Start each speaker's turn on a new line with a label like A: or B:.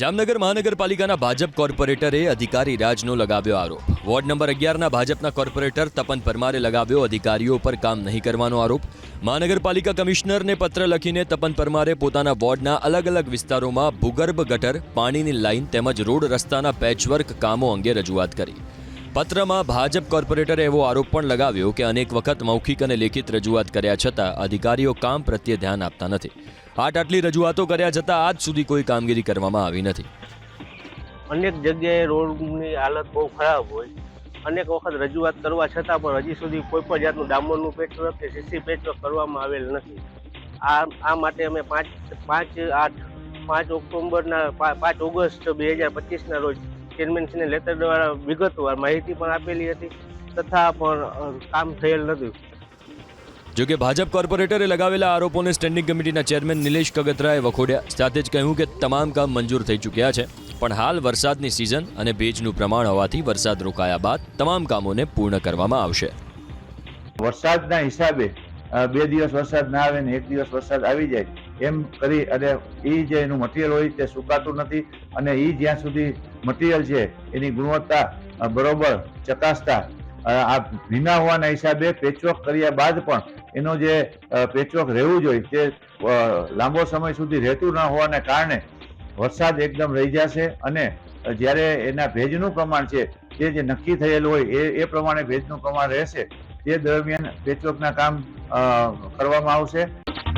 A: જામનગર મહાનગરપાલિકાના ભાજપ કોર્પોરેટરે અધિકારી રાજનો લગાવ્યો આરોપ. વોર્ડ નંબર અગિયારના ભાજપના કોર્પોરેટર તપન પરમારે લગાવ્યો અધિકારીઓ પર કામ નહીં કરવાનો આરોપ. મહાનગરપાલિકા કમિશનરને પત્ર લખીને તપન પરમારે પોતાના વોર્ડના અલગ અલગ વિસ્તારોમાં ભૂગર્ભ ગટર, પાણીની લાઇન તેમજ રોડ રસ્તાના પેચવર્ક કામો અંગે રજૂઆત કરી. પત્રમાં ભાજપ કોર્પોરેટરે એવો આરોપ પણ લગાવ્યો કે અનેક વખત મૌખિક અને લેખિત રજૂઆત કર્યા છતાં અધિકારીઓ કામ પ્રત્યે ધ્યાન આપતા નથી. આટ આટલી રજૂઆતો કર્યા છતાં આજ સુધી કોઈ કામગીરી કરવામાં આવી નથી.
B: અનેક જગ્યાએ રોડની હાલત બહુ ખરાબ હોય. અનેક વખત રજૂઆત કરવા છતાં પણ હજી સુધી કોઈ પણ જાતનું ડામરનું પેચવર્ક કે સીસી પેચવર્ક કરવામાં આવેલ નથી. આ આ માટે અમે પાંચ પાંચ આઠ, પાંચ ઓક્ટોબરના પા- પાંચ ઓગસ્ટ બે હજાર પચીસના રોજ ચેરમેનશ્રીને લેટર દ્વારા વિગતવાર માહિતી પણ આપેલી હતી, તથા પણ કામ થયેલ નથી.
A: જોકે ભાજપ કોર્પોરેટરે લગાવેલા આરોપોને સ્ટેન્ડિંગ કમિટીના ચેરમેન નિલેશ કગતરાએ વખોડ્યા. સાથે જ કહ્યું કે તમામ કામ મંજૂર થઈ ચૂક્યા છે. પણ હાલ વરસાદની સિઝન અને ભેજનું પ્રમાણ હોવાથી વરસાદ રોકાયા બાદ તમામ કામોને પૂર્ણ કરવામાં આવશે.
C: વરસાદના હિસાબે બે દિવસ વરસાદ ના આવે ને એક દિવસ વરસાદ આવી જાય, એમ કરી અને એ જે એનું મટીરિયલ હોય તે સુકાતું નથી અને એ જ્યાં સુધી મટીરિયલ છે, એની ગુણવત્તા બરોબર ચકાસતા આ ભીના હોવાના હિસાબે પેચવર્ક કર્યા બાદ પણ એનો જે પેચવર્ક રહેવું જોઈએ તે લાંબો સમય સુધી રહેતું ન હોવાને કારણે વરસાદ એકદમ રહી જશે અને જ્યારે એના ભેજનું પ્રમાણ છે, તે જે નક્કી થયેલું હોય, એ એ પ્રમાણે ભેજનું પ્રમાણ રહેશે, તે દરમિયાન પેચવર્કના કામ કરવામાં આવશે.